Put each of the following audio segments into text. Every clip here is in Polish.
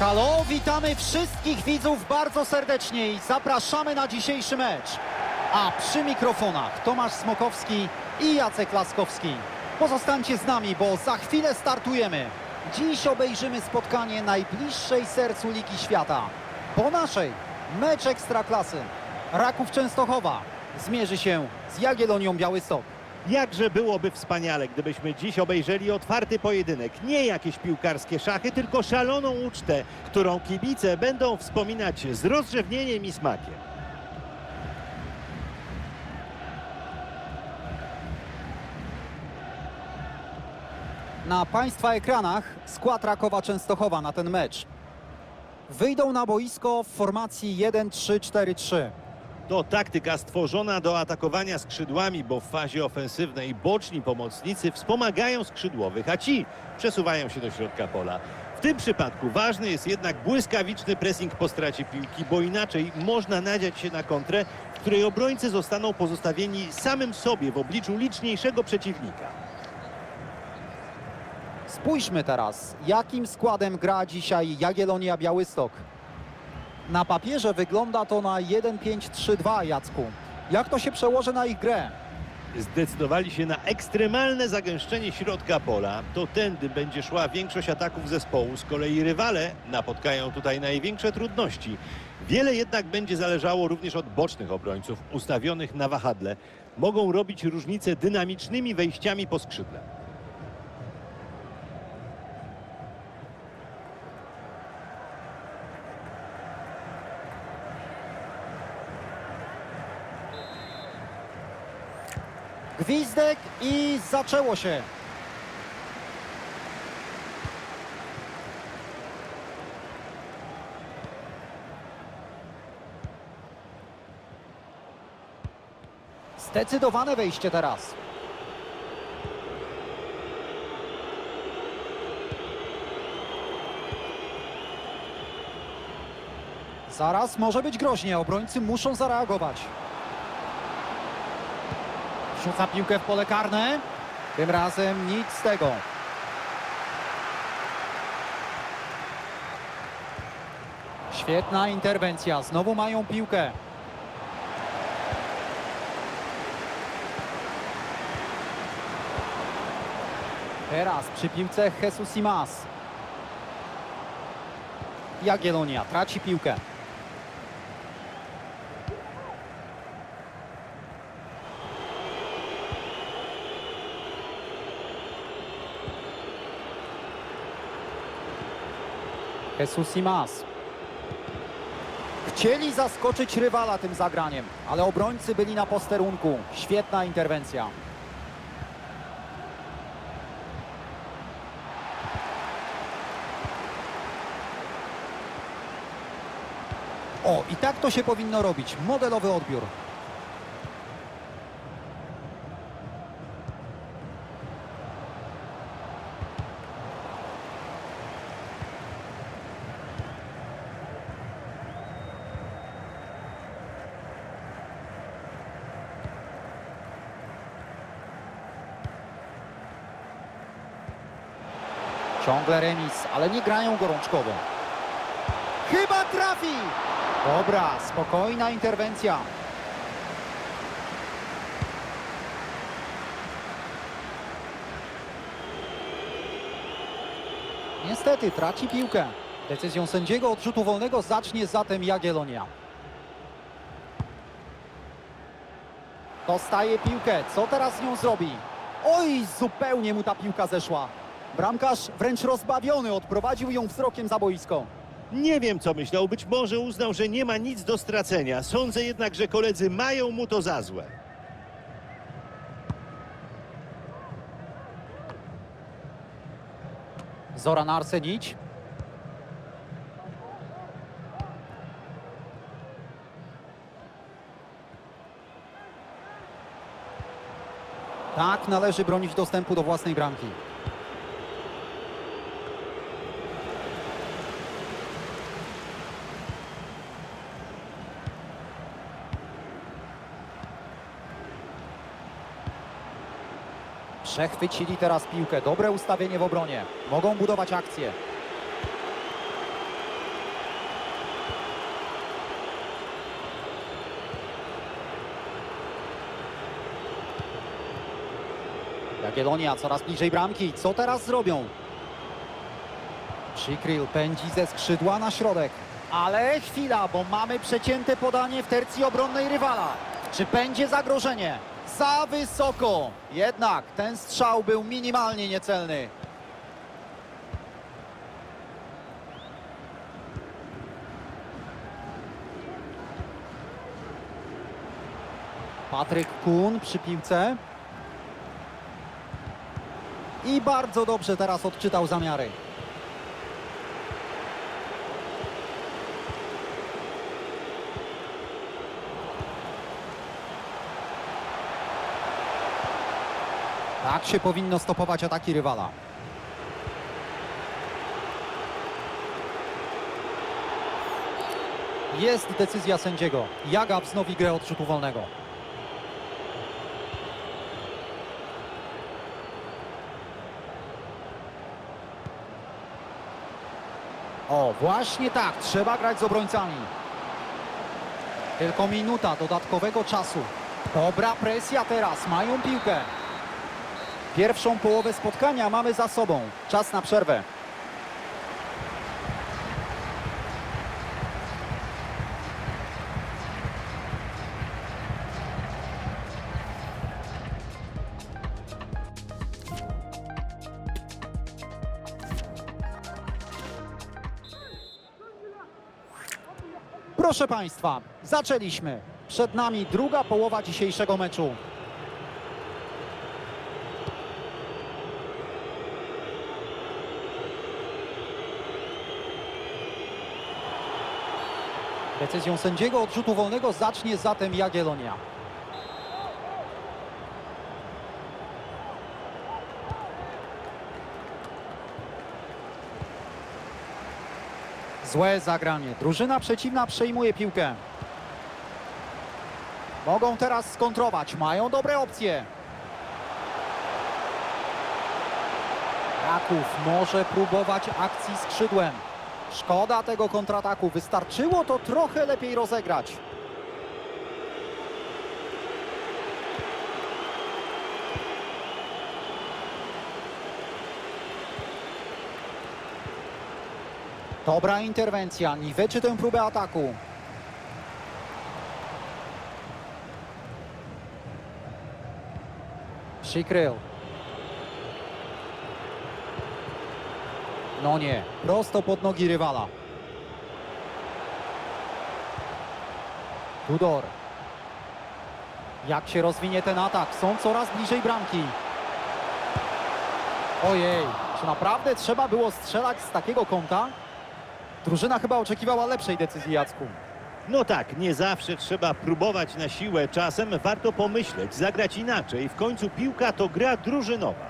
Halo, witamy wszystkich widzów bardzo serdecznie i zapraszamy na dzisiejszy mecz. A przy mikrofonach Tomasz Smokowski i Jacek Laskowski. Pozostańcie z nami, bo za chwilę startujemy. Dziś obejrzymy spotkanie najbliższej sercu Ligi Świata. Po naszej mecz Ekstraklasy. Raków Częstochowa zmierzy się z Jagiellonią Białystok. Jakże byłoby wspaniale, gdybyśmy dziś obejrzeli otwarty pojedynek. Nie jakieś piłkarskie szachy, tylko szaloną ucztę, którą kibice będą wspominać z rozrzewnieniem i smakiem. Na Państwa ekranach skład Rakowa Częstochowa na ten mecz. Wyjdą na boisko w formacji 1-3-4-3. To taktyka stworzona do atakowania skrzydłami, bo w fazie ofensywnej boczni pomocnicy wspomagają skrzydłowych, a ci przesuwają się do środka pola. W tym przypadku ważny jest jednak błyskawiczny pressing po stracie piłki, bo inaczej można nadziać się na kontrę, w której obrońcy zostaną pozostawieni samym sobie w obliczu liczniejszego przeciwnika. Spójrzmy teraz, jakim składem gra dzisiaj Jagiellonia Białystok. Na papierze wygląda to na 1-5-3-2, Jacku. Jak to się przełoży na ich grę? zdecydowali się na ekstremalne zagęszczenie środka pola, to tędy będzie szła większość ataków zespołu. Z kolei rywale napotkają tutaj największe trudności. Wiele jednak będzie zależało również od bocznych obrońców ustawionych na wahadle. Mogą robić różnicę dynamicznymi wejściami po skrzydle. Gwizdek i zaczęło się. Zdecydowane wejście teraz. Zaraz może być groźnie, obrońcy muszą zareagować. Rzuca piłkę w pole karne. Tym razem nic z tego. Świetna interwencja. Znowu mają piłkę. Teraz przy piłce Jesus Simas. Jagiellonia traci piłkę. Jesus Simas. Chcieli zaskoczyć rywala tym zagraniem, ale obrońcy byli na posterunku. Świetna interwencja. O, i tak to się powinno robić. Modelowy odbiór. Ciągle remis, ale nie grają gorączkowo. Chyba trafi! Dobra, spokojna interwencja. Niestety traci piłkę. Decyzją sędziego od rzutu wolnego zacznie zatem Jagiellonia. Dostaje piłkę. Co teraz z nią zrobi? Oj, zupełnie mu ta piłka zeszła. Bramkarz wręcz rozbawiony odprowadził ją wzrokiem za boisko. Nie wiem, co myślał. Być może uznał, że nie ma nic do stracenia. Sądzę jednak, że koledzy mają mu to za złe. Zoran Arsenić. Tak, należy bronić dostępu do własnej bramki. Przechwycili teraz piłkę. Dobre ustawienie w obronie. Mogą budować akcję. Jagiellonia coraz bliżej bramki. Co teraz zrobią? Przykrył pędzi ze skrzydła na środek. Ale chwila, bo mamy przecięte podanie w tercji obronnej rywala. Czy będzie zagrożenie? Za wysoko. Jednak ten strzał był minimalnie niecelny. Patryk Kun przy piłce. I bardzo dobrze teraz odczytał zamiary. Tak się powinno stopować ataki rywala. Jest decyzja sędziego. Jaga wznowi grę od rzutu wolnego. O, właśnie tak, trzeba grać z obrońcami. Tylko minuta dodatkowego czasu. Dobra presja teraz, mają piłkę. Pierwszą połowę spotkania mamy za sobą. Czas na przerwę. Proszę Państwa, zaczęliśmy. Przed nami druga połowa dzisiejszego meczu. Decyzją sędziego od rzutu wolnego zacznie zatem Jagiellonia. Złe zagranie. Drużyna przeciwna przejmuje piłkę. Mogą teraz skontrować. Mają dobre opcje. Kraków może próbować akcji skrzydłem. Szkoda tego kontrataku. Wystarczyło to trochę lepiej rozegrać. Dobra interwencja. Niweczy tę próbę ataku. Przykrył. No nie, prosto pod nogi rywala. Tudor. Jak się rozwinie ten atak? Są coraz bliżej bramki. Ojej, czy naprawdę trzeba było strzelać z takiego kąta? Drużyna chyba oczekiwała lepszej decyzji, Jacku. No tak, nie zawsze trzeba próbować na siłę. Czasem warto pomyśleć, zagrać inaczej. W końcu piłka to gra drużynowa.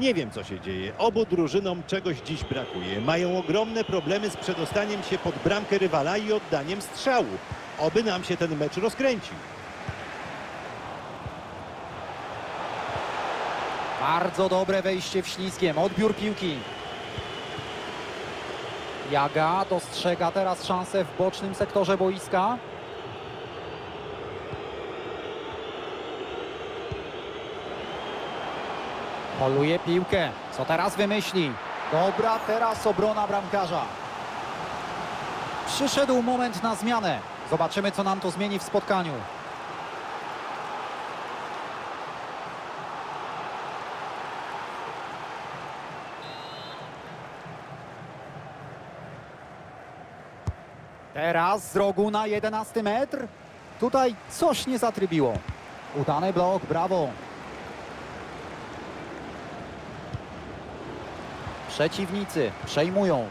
Nie wiem, co się dzieje. Obu drużynom czegoś dziś brakuje. Mają ogromne problemy z przedostaniem się pod bramkę rywala i oddaniem strzału. Oby nam się ten mecz rozkręcił. Bardzo dobre wejście w ślizgiem, odbiór piłki. Jaga dostrzega teraz szansę w bocznym sektorze boiska. Poluje piłkę. Co teraz wymyśli? Dobra teraz obrona bramkarza. Przyszedł moment na zmianę. Zobaczymy, co nam to zmieni w spotkaniu. Teraz z rogu na 11 metr. Tutaj coś nie zatrybiło. Udany blok, brawo. Przeciwnicy przejmują.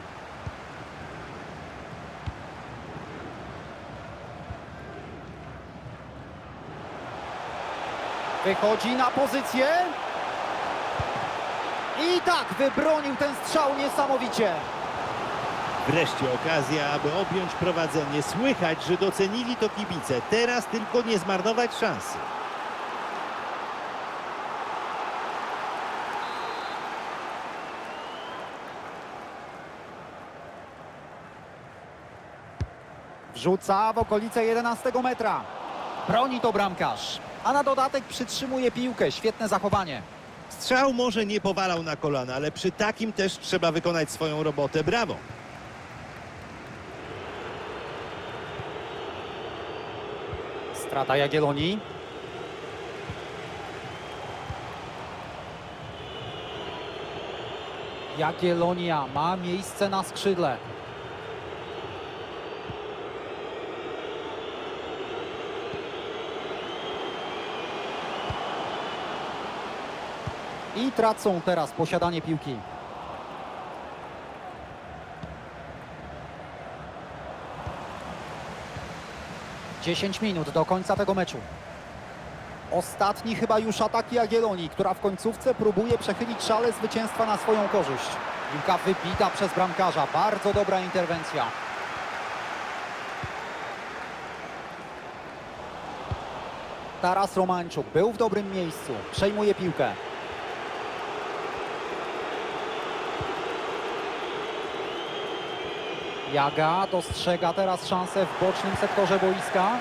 Wychodzi na pozycję. I tak wybronił ten strzał niesamowicie. Wreszcie okazja, aby objąć prowadzenie. Słychać, że docenili to kibice. Teraz tylko nie zmarnować szansy. Wrzuca w okolice 11 metra. Broni to bramkarz. a na dodatek przytrzymuje piłkę. Świetne zachowanie. Strzał może nie powalał na kolana, ale przy takim też trzeba wykonać swoją robotę. Brawo! Strata Jagiellonii. Jagiellonia ma miejsce na skrzydle. I tracą teraz posiadanie piłki. Dziesięć minut do końca tego meczu. Ostatni chyba już atak Jagiellonii, która w końcówce próbuje przechylić szale zwycięstwa na swoją korzyść. Piłka wybita przez bramkarza. Bardzo dobra interwencja. Taras Romańczuk był w dobrym miejscu. Przejmuje piłkę. Jaga dostrzega teraz szansę w bocznym sektorze boiska.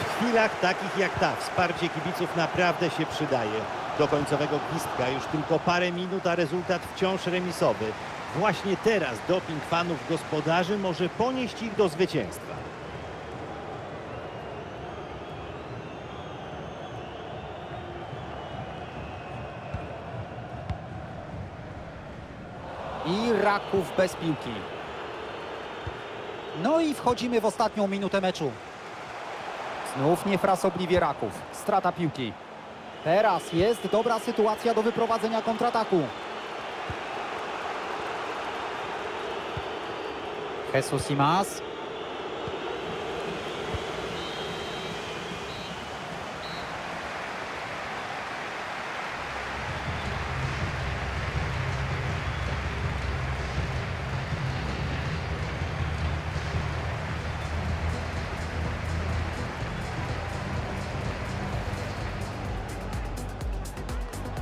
W chwilach takich jak ta wsparcie kibiców naprawdę się przydaje. Do końcowego gwizdka już tylko parę minut, a rezultat wciąż remisowy. Właśnie teraz doping fanów gospodarzy może ponieść ich do zwycięstwa. I Raków bez piłki. No i wchodzimy w ostatnią minutę meczu. Znów niefrasobliwie Raków. Strata piłki. Teraz jest dobra sytuacja do wyprowadzenia kontrataku. Jesus Imas.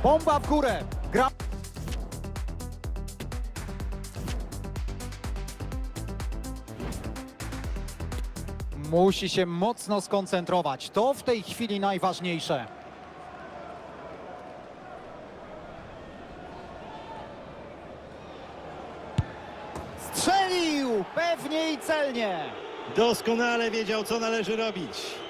Bomba w górę. Gra... Musi się mocno skoncentrować. To w tej chwili najważniejsze. Strzelił! Pewnie i celnie. Doskonale wiedział, co należy robić.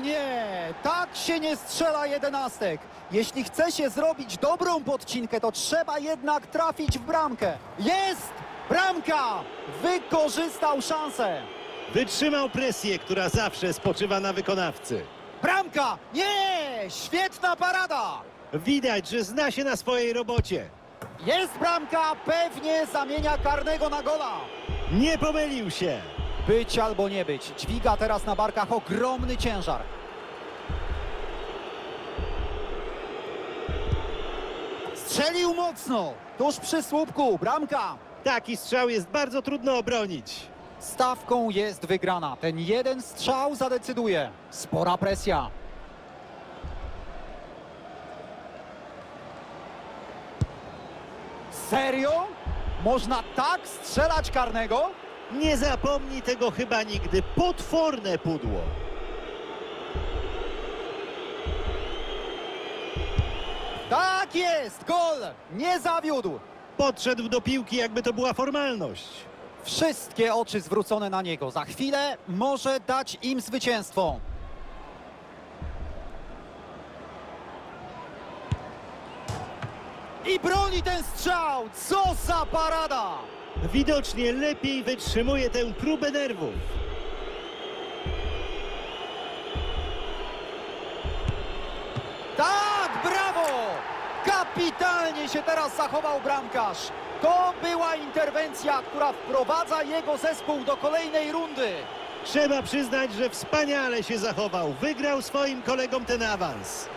Nie! Tak się nie strzela jedenastek. Jeśli chce się zrobić dobrą podcinkę, to trzeba jednak trafić w bramkę. Jest! Bramka! Wykorzystał szansę. Wytrzymał presję, która zawsze spoczywa na wykonawcy. Bramka! Nie! Świetna parada! Widać, że zna się na swojej robocie. Jest bramka, pewnie zamienia karnego na gola. Nie pomylił się. Być albo nie być. Dźwiga teraz na barkach ogromny ciężar. Strzelił mocno. Tuż przy słupku. Bramka. Taki strzał jest bardzo trudno obronić. Stawką jest wygrana. Ten jeden strzał zadecyduje. Spora presja. Serio? Można tak strzelać karnego? Nie zapomni tego chyba nigdy. Potworne pudło. Tak jest! Gol! Nie zawiódł! Podszedł do piłki, jakby to była formalność. Wszystkie oczy zwrócone na niego. Za chwilę może dać im zwycięstwo. I broni ten strzał! Co za parada! Widocznie lepiej wytrzymuje tę próbę nerwów. Tak, brawo! Kapitalnie się teraz zachował bramkarz. To była interwencja, która wprowadza jego zespół do kolejnej rundy. Trzeba przyznać, że wspaniale się zachował. Wygrał swoim kolegom ten awans.